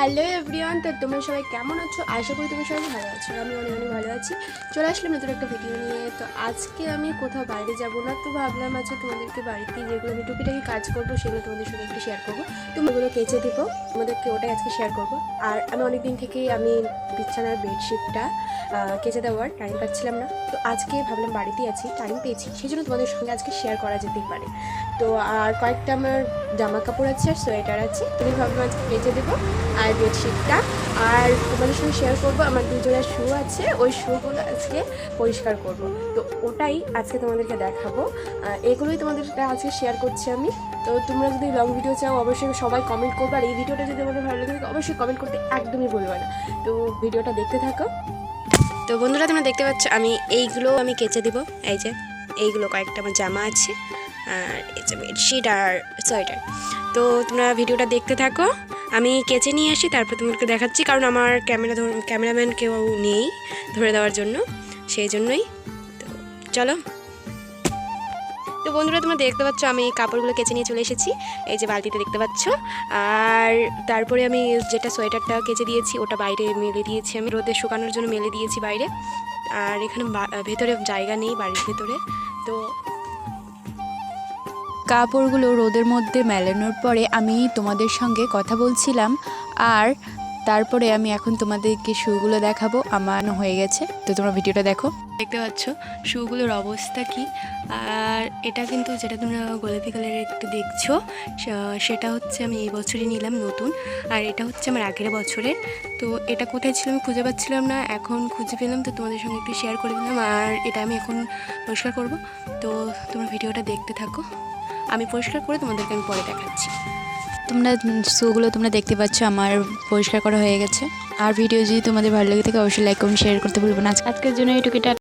Hello everyone, তো তোমরা সবাই কেমন আছো? আশা করি তোমরা সবাই ভালো আছো, আমি অনেক অনেক ভালো আছি। চলে আসলাম নতুন একটা ভিডিও নিয়ে। তো আজকে আমি কোথাও বাইরে যাব না, তো ভাবলাম আজকে তোমাদেরকে বাড়িতে যেগুলো আমি টুকিটাকি কাজ করব, সেগুলো তোমাদের সঙ্গে একটু শেয়ার করব। তুমি ওগুলো কেচে দিব, তোমাদেরকে ওটাই আজকে শেয়ার করব। আর আমি অনেক দিন থেকেই আমি বিছানার বেডশিটটা কেচে দেওয়ার টাইম পাচ্ছিলাম না। তো আজকে ভাবলাম বাড়িতেই আছি টাইম পেয়েছি সেই জন্য তোমাদের সঙ্গে আজকে শেয়ার করা যেতেই পারে। তো আর কয়েকটা আমার জামা কাপড় আছে আর সোয়েটার আছে, তুমি ভাবলাম আজকে কেচে দেবো। আর বেডশিটটা আর তোমাদের সঙ্গে শেয়ার করব, আমার দুজনের শু আছে। ওই শুগুলো আজকে পরিষ্কার করব। তো ওটাই আজকে তোমাদেরকে দেখাবো। এগুলোই তোমাদের সাথে আজকে শেয়ার করছি আমি। তো তোমরা যদি লং ভিডিও চাও, অবশ্যই সবাই কমেন্ট করবে। আর এই ভিডিওটা যদি তোমাদের ভালো লাগে, অবশ্যই কমেন্ট করতে একদমই ভুলবে না। তো ভিডিওটা দেখতে থাকো। তো বন্ধুরা, তোমরা দেখতে পাচ্ছ, আমি এইগুলো আমি কেচে দিব। এই যে, এইগুলো কয়েকটা আমার জামা আছে। আর এই যে বেডশিট আর সোয়েটার তো তোমরা ভিডিওটা দেখতে থাকো। আমি কেচে নিয়ে আসি, তারপর তোমাকে দেখাচ্ছি, কারণ আমার ক্যামেরা ক্যামেরাম্যান কেউ নেই ধরে দেওয়ার জন্য, সেই জন্যই। তো চলো। তো বন্ধুরা, তোমরা দেখতে পাচ্ছ, আমি কাপড়গুলো কেচে নিয়ে চলে এসেছি, এই যে বালতিতে দেখতে পাচ্ছ। আর তারপরে আমি যেটা সোয়েটারটা কেচে দিয়েছি, ওটা বাইরে মেলে দিয়েছি আমি, রোদে শুকানোর জন্য মেলে দিয়েছি বাইরে। আর এখানে ভেতরে জায়গা নেই বাড়ির ভেতরে। তো কাপড়গুলো রোদের মধ্যে মেলানোর পরে আমি তোমাদের সঙ্গে কথা বলছিলাম, আর তারপরে আমি এখন তোমাদেরকে শুগুলো দেখাবো, আমার হয়ে গেছে। তো তোমরা ভিডিওটা দেখো। দেখতে পাচ্ছ শুগুলোর অবস্থা কি? আর এটা কিন্তু যেটা তোমরা গোলাপি কালারের একটু দেখছ সেটা হচ্ছে আমি এই বছরই নিলাম নতুন, আর এটা হচ্ছে আমার আগের বছরের। তো এটা কোথায় ছিল আমি খুঁজে পাচ্ছিলাম না, এখন খুঁজে পেলাম, তো তোমাদের সঙ্গে একটু শেয়ার করে দিলাম, আর এটা আমি এখন পরিষ্কার করব। তো তোমরা ভিডিওটা দেখতে থাকো। আমি পরিষ্কার করে তোমাদেরকে আমি পরে দেখাচ্ছি। তোমরা শোগুলো তোমরা দেখতে পাচ্ছ, আমার পরিষ্কার করা হয়ে গেছে। আর ভিডিও যদি তোমাদের ভালো লাগে থাকে, অবশ্যই লাইক কমেন্ট শেয়ার করতে ভুলবো না। আজকের জন্য এইটুকুটা